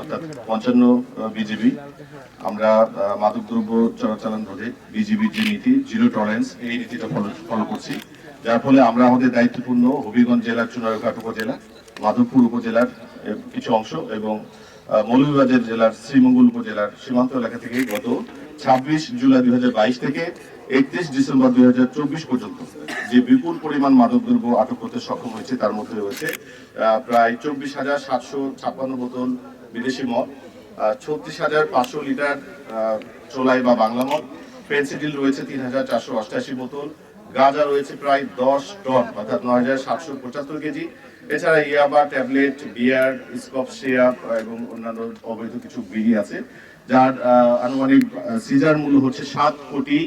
অর্থাৎ পঞ্চান্ন বিজিবি আমরা মাদকদ্রব্য রোধে বিজিবির যে নীতি জিরো টলারেন্স এই নীতিটা ফলো ফলো করছি। যার ফলে আমরা আমাদের দায়িত্বপূর্ণ হবিগঞ্জ জেলার চুনারঘাট উপজেলা, মাধবপুর উপজেলার কিছু অংশ এবং মৌলভীবাজার জেলার শ্রীমঙ্গল উপজেলার সীমান্ত এলাকা থেকে গত ছাব্বিশ জুলাই দুই হাজার বাইশ থেকে একত্রিশ ডিসেম্বর দুই হাজার চব্বিশ পর্যন্ত যে বিপুল পরিমাণ মাদকদ্রব্য আটক করতে সক্ষম হয়েছে, তার মধ্যে রয়েছে প্রায় চব্বিশ হাজার সাতশো ছাপ্পান্ন বোতল বিদেশি মদ ছত্রিশ হাজার পাঁচশো লিটার চোলাই বা বাংলা মদ ফেন্সিডিল রয়েছে তিন হাজার চারশো অষ্টাশি বোতল, গাঁজা রয়েছে প্রায় দশ টন, অর্থাৎ নয় হাজার সাতশো পঁচাত্তর কেজি। এছাড়া ইয়াবা, ট্যাবলেট, বিয়ার, স্কপ, সিরাপ এবং অন্যান্য অবৈধ কিছু বিড়ি আছে, যার আনুমানিক সিজার মূল্য হচ্ছে সাত কোটি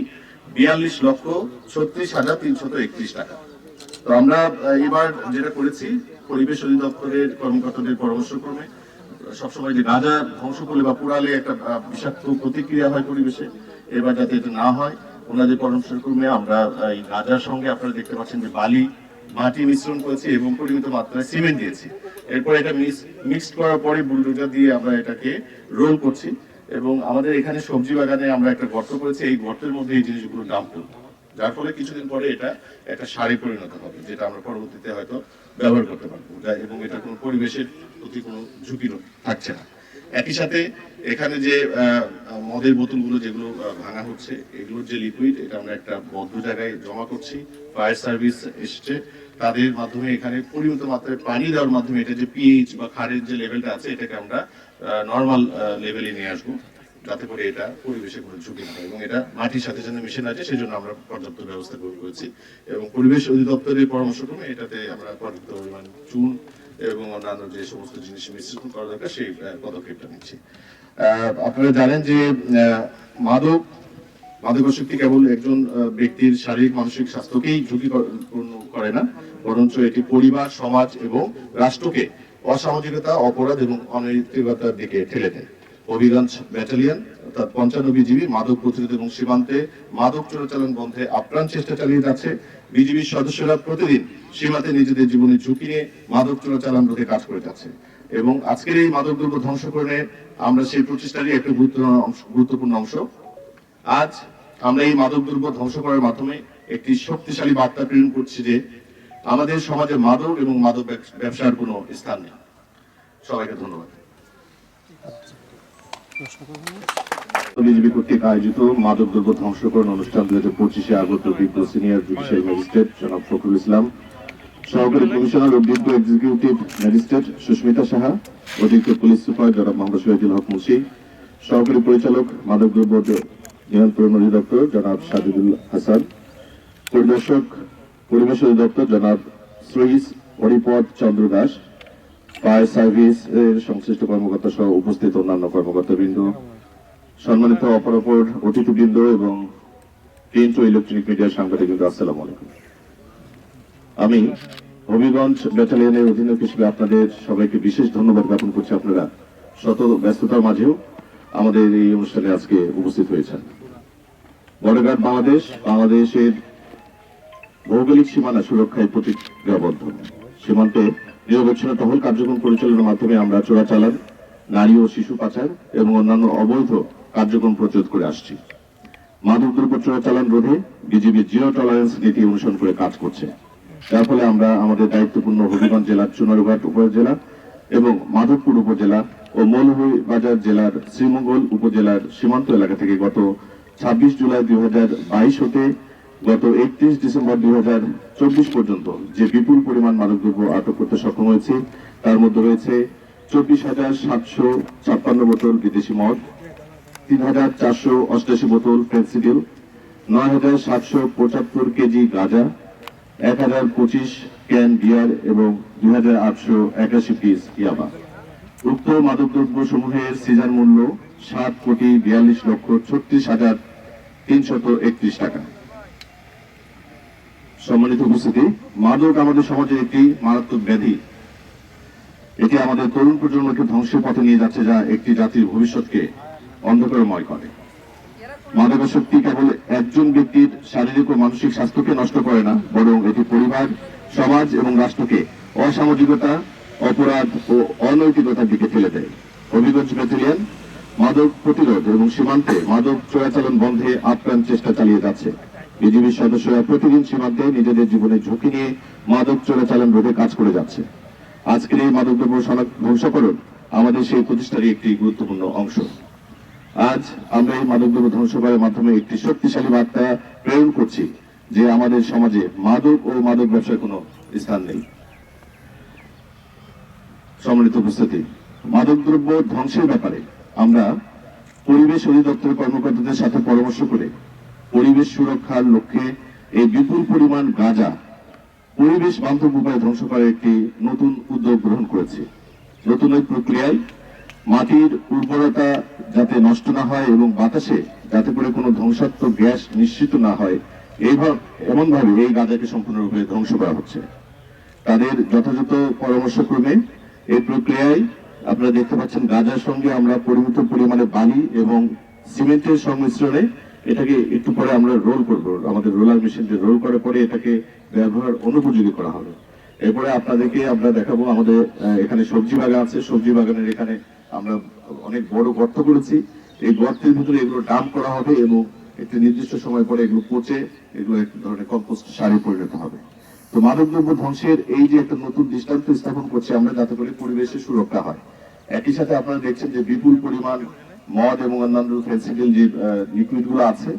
বিয়াল্লিশ লক্ষ ছত্রিশ হাজার তিনশত একত্রিশ টাকা। তো আমরা এবার যেটা করেছি, পরিবেশ অধিদপ্তরের কর্মকর্তাদের পরামর্শক্রমে, সবসময় যে গাঁজা ধ্বংস করলে বা পোড়ালে একটা বিষাক্ত প্রতিক্রিয়া হয় পরিবেশে, এবার যাতে এটা না হয়, ওনাদের পরামর্শক্রমে আমরা এই গাঁজার সঙ্গে আপনারা দেখতে পাচ্ছেন যে বালি, মাটি মিশ্রণ করেছি এবং পরিমিত মাত্রায় সিমেন্ট দিয়েছি। এরপর এটা মিক্সড করার পরে বুলডোজার দিয়ে আমরা এটাকে রোল করছি। এবং আমাদের এখানে সবজি বাগানে আমরা একটা গর্ত করেছি, এই গর্তের মধ্যে এই জিনিসগুলো ডাম্প যার ফলে কিছুদিন পরে এটা একটা সারে পরিণত হবে, যেটা আমরা পরবর্তীতে হয়তো ব্যবহার করতে পারব। এবং এটা কোনো পরিবেশের প্রতি কোনো ঝুঁকি থাকছে না। একই সাথে এখানে যে মদের বোতলগুলো যেগুলো ভাঙা হচ্ছে, এগুলোর যে লিকুইড এটা আমরা একটা বদ্ধ জায়গায় জমা করছি। ফায়ার সার্ভিস এসছে। তাদের মাধ্যমে এখানে পরিমিত মাত্রায় পানি দেওয়ার মাধ্যমে এটা যে পিএইচ বা খারের যে লেভেলটা আছে, এটাকে আমরা নর্মাল লেভেলে নিয়ে আসব, যাতে করে এটা পরিবেশে কোনো ঝুঁকি না এবং এটা মাটির সাথে সাথে মিশে না যায়, সেজন্য আমরা পর্যাপ্ত ব্যবস্থা গ্রহণ করেছি। এবং পরিবেশ অধিদপ্তরের পরামর্শক্রমে এটাতে আমরা পর্যাপ্ত পরিমাণ চুন এবং অন্যান্য যে সমস্ত জিনিস মিশ্রণ করা দরকার, সেই পদক্ষেপটা নিচ্ছি। আপনারা জানেন যে মাদক মাদকাসক্তি কেবল একজন ব্যক্তির শারীরিক, মানসিক স্বাস্থ্যকেই ঝুঁকিপূর্ণ করে না, বরঞ্চ এটি পরিবার, সমাজ এবং রাষ্ট্রকে অসামাজিকতা, অপরাধ এবং অনৈতিকতার দিকে ঠেলে দেয়। হবিগঞ্জ ব্যাটালিয়ন, অর্থাৎ পঞ্চান্ন বিজিবি মাদক প্রতিরোধ এবং সীমান্তে মাদক চোরাচালান বন্ধে আপ্রাণ চেষ্টা চালিয়ে যাচ্ছে বিজিবির সদস্যরা প্রতিদিন সীমান্তে নিজেদের জীবনের ঝুঁকি নিয়ে মাদক চোরাচালান রোধে কাজ করে যাচ্ছে। এবং আজকের এই মাদক মাদকদ্রব্য ধ্বংসকরণে আমরা সেই প্রচেষ্টারই একটা গুরুত্বপূর্ণ অংশ। আজ আমরা এই মাদকদ্রব্য ধ্বংস করার মাধ্যমে একটি শক্তিশালী বার্তা প্রেরণ করছি যে আমাদের সমাজে মাদক এবং মাদক ব্যবসার কোনো স্থান নেই। সবাইকে ধন্যবাদ। আয়োজিত মাদক দ্রব্য ইসলাম, সহকারী ম্যাজিস্ট্রেট সুস্মিতা সাহা সহকারী পরিচালক নিয়ন্ত্রণ অধিদপ্তর, জনাব সাজিদুল হাসান। পরিদর্শক, পরিবেশ অধিদপ্তর, জনাব শ্রীস হরিপদ চন্দ্র দাস। ফায়ার সার্ভিস এর সংশ্লিষ্ট কর্মকর্তা সহ উপস্থিত অন্যান্য কর্মকর্তাবৃন্দ। সম্মানিত অপরাপর অতিথিবৃন্দ এবং প্রিন্ট ও ইলেকট্রনিক মিডিয়ার সাংবাদিকবৃন্দ, আসসালামু আলাইকুম। আমি হবিগঞ্জ ব্যাটালিয়নের অধীনক হিসেবে আপনাদের সবাইকে বিশেষ ধন্যবাদ জ্ঞাপন করছি। আপনারা শত ব্যস্ততার মাঝেও আমাদের এই অনুষ্ঠানে আজকে উপস্থিত হয়েছেন। বড়ঘাট বাংলাদেশ, বাংলাদেশের ভৌগোলিক সীমানা সুরক্ষায় প্রতিজ্ঞাবদ্ধ। সীমান্তে নিরবচ্ছিন্ন টহল কার্যক্রম পরিচালনার মাধ্যমে আমরা চোরাচালান নারী ও শিশু পাচার এবং অন্যান্য অবৈধ কার্যক্রম প্রতিরোধ করে আসছি। মাদকদ্রব্য চোরাচালান রোধে বিজিবি জিরো টলারেন্স নীতি অনুসরণ করে কাজ করছে। যার ফলে আমরা আমাদের দায়িত্বপূর্ণ হবিগঞ্জ জেলার চুনারুঘাট উপজেলা এবং মাধবপুর উপজেলা ও মৌলভীবাজার জেলার শ্রীমঙ্গল উপজেলার সীমান্ত এলাকা থেকে গত ছাব্বিশ জুলাই দুই হাজার বাইশ হতে গত একত্রিশ ডিসেম্বর দুই হাজার চব্বিশ পর্যন্ত যে বিপুল পরিমাণ মাদকদ্রব্য আটক করতে সক্ষম হয়েছে, তার মধ্যে রয়েছে চব্বিশ হাজার সাতশো ছাপ্পান্ন বোতল বিদেশি মদ, তিন হাজার চারশো অষ্টাশি বোতল ফেন্সিডিল নয় হাজার সাতশো পঁচাত্তর কেজি গাঁজা, এক হাজার পঁচিশ ক্যান বিয়ার এবং দুই হাজার আটশো একাশি পিস ইয়াবা। উক্ত মাদকদ্রব্য সমূহের সিজার মূল্য সাত কোটি বিয়াল্লিশ লক্ষ ছত্রিশ হাজার তিনশত একত্রিশ টাকা। সম্মানিত উপস্থিতি, মাদক আমাদের সমাজের একটি মারাত্মক ব্যাধি। এটি আমাদের তরুণ প্রজন্মকে ধ্বংসের পথে নিয়ে যাচ্ছে, যা একটি জাতির ভবিষ্যৎকে অন্ধকারময় করে। মাদকাসক্তি কেবল একজন ব্যক্তির শারীরিক ও মানসিক স্বাস্থ্যকে নষ্ট করে না, বরং এটি পরিবার, সমাজ এবং রাষ্ট্রকে অসামাজিকতা, অপরাধ ও অনৈতিকতার দিকে ফেলে দেয়। হবিগঞ্জ ব্যাটালিয়ন মাদক প্রতিরোধ এবং সীমান্তে মাদক চোরাচালান বন্ধে আপ্রাণ চেষ্টা চালিয়ে যাচ্ছে। বিজিবির সদস্যরা প্রতিদিন সীমান্তে নিজেদের জীবনের ঝুঁকি নিয়ে মাদক চোরাচালান রোধে কাজ করে যাচ্ছে। আজকের এই মাদকদ্রব্য সনাক- ধ্বংসকরণ আমাদের সেই প্রতিষ্ঠারই একটি গুরুত্বপূর্ণ অংশ। আজ আমরা এই মাদকদ্রব্য ধ্বংস করার মাধ্যমে একটি শক্তিশালী বার্তা প্রেরণ করছি যে আমাদের সমাজে মাদক ও মাদক ব্যবসায় কোনো স্থান নেই। সম্মানিত উপস্থিতি, মাদকদ্রব্য ধ্বংসের ব্যাপারে আমরা পরিবেশ অধিদপ্তরের কর্মকর্তাদের সাথে পরামর্শ করে পরিবেশ সুরক্ষার লক্ষ্যে এই বিপুল পরিমাণ গাঁজা পরিবেশ বান্ধব উপায়ে ধ্বংস করার একটি নতুন উদ্যোগ গ্রহণ করেছে। নতুন এই প্রক্রিয়ায় মাটির উর্বরতা যাতে নষ্ট না হয় এবং বাতাসে যাতে করে কোনো ধ্বংসাত্মক গ্যাস নিশ্চিত না হয়, এইভাবে, এমনভাবে এই গাঁজাকে সম্পূর্ণরূপে ধ্বংস করা হচ্ছে। তাদের যথাযথ পরামর্শক্রমে এই প্রক্রিয়ায় আপনারা দেখতে পাচ্ছেন গাঁজার সঙ্গে আমরা পরিমিত পরিমাণে বালি এবং সিমেন্টের সংমিশ্রণে এটাকে একটু পরে আমরা রোল করব। আমাদের রোলার মেশিন রোল করার পরে এটাকে ব্যবহার অনুপযোগী করা হবে। এরপরে আপনাদেরকে আমরা দেখাবো আমাদের এখানে সবজি বাগান আছে। সবজি বাগানের এখানে আমরা অনেক বড় গর্ত করেছি। এই গর্তের ভিতরে এগুলো ডাম করা হবে এবং একটি নির্দিষ্ট সময় পরে এগুলো পচে এগুলো এক ধরনের কম্পোস্ট সারে পরিণত হবে। তো মাদকদ্রব্য ধ্বংসের এই যে একটা নতুন দৃষ্টান্ত স্থাপন করছে আমরা, যাতে করে পরিবেশের সুরক্ষা হয়। একই সাথে আপনারা দেখছেন যে বিপুল পরিমাণ মদ এবং অন্যান্য ফেন্সিডিল যে লিকুইডগুলো আছে,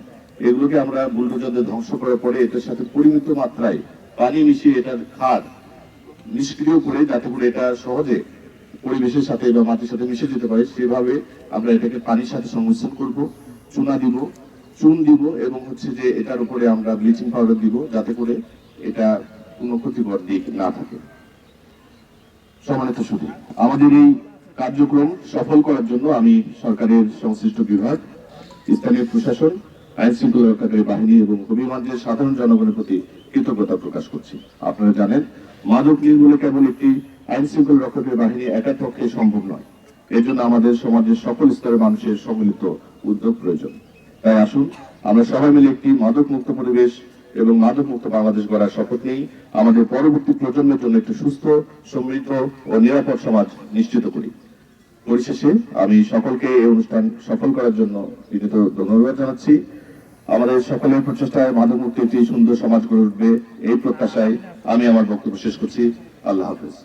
এগুলোকে আমরা বুলডোজারদের ধ্বংস করার পরে এটার সাথে পরিমিত মাত্রায় পানি মিশিয়ে এটার খাদ নিষ্ক্রিয় করে যাতে করে এটা সহজে পরিবেশের সাথে বা মাটির সাথে মিশে যেতে পারে, সেভাবে আমরা এটাকে পানির সাথে সংমিশ্রণ করব, চুনা দিব, চুন দিব এবং হচ্ছে যে এটার উপরে আমরা ব্লিচিং পাউডার দিব যাতে করে এটা কোনো ক্ষতিকর দিক না থাকে। সম্মানিত শুধু আমাদের এই কার্যক্রম সফল করার জন্য আমি সরকারের সংশ্লিষ্ট বিভাগ, স্থানীয় প্রশাসন, আইন শৃঙ্খলা রক্ষাকারী বাহিনী এবং হবিগঞ্জের সাধারণ জনগণের প্রতি কৃতজ্ঞতা প্রকাশ করছি। আপনারা জানেন, মাদক নির্মূলে কেবল একটি আইন শৃঙ্খলা রক্ষাকারী বাহিনী একার পক্ষে সম্ভব নয়। এর জন্য আমাদের সমাজের সকল স্তরের মানুষের সম্মিলিত উদ্যোগ প্রয়োজন। তাই আসুন, আমরা সবাই মিলে একটি মাদক মুক্ত পরিবেশ এবং মাদকমুক্ত বাংলাদেশ গড়ার শপথ নিয়েই আমাদের পরবর্তী প্রজন্মের জন্য একটি সুস্থ, সমৃদ্ধ ও নিরাপদ সমাজ নিশ্চিত করি। পরিশেষে আমি সকলকে এই অনুষ্ঠান সফল করার জন্য বিনীত ধন্যবাদ জানাচ্ছি। আমাদের সকলের প্রচেষ্টায় মাদক মুক্তি একটি সুন্দর সমাজ গড়ে উঠবে, এই প্রত্যাশায় আমি আমার বক্তব্য শেষ করছি। আল্লাহ হাফেজ।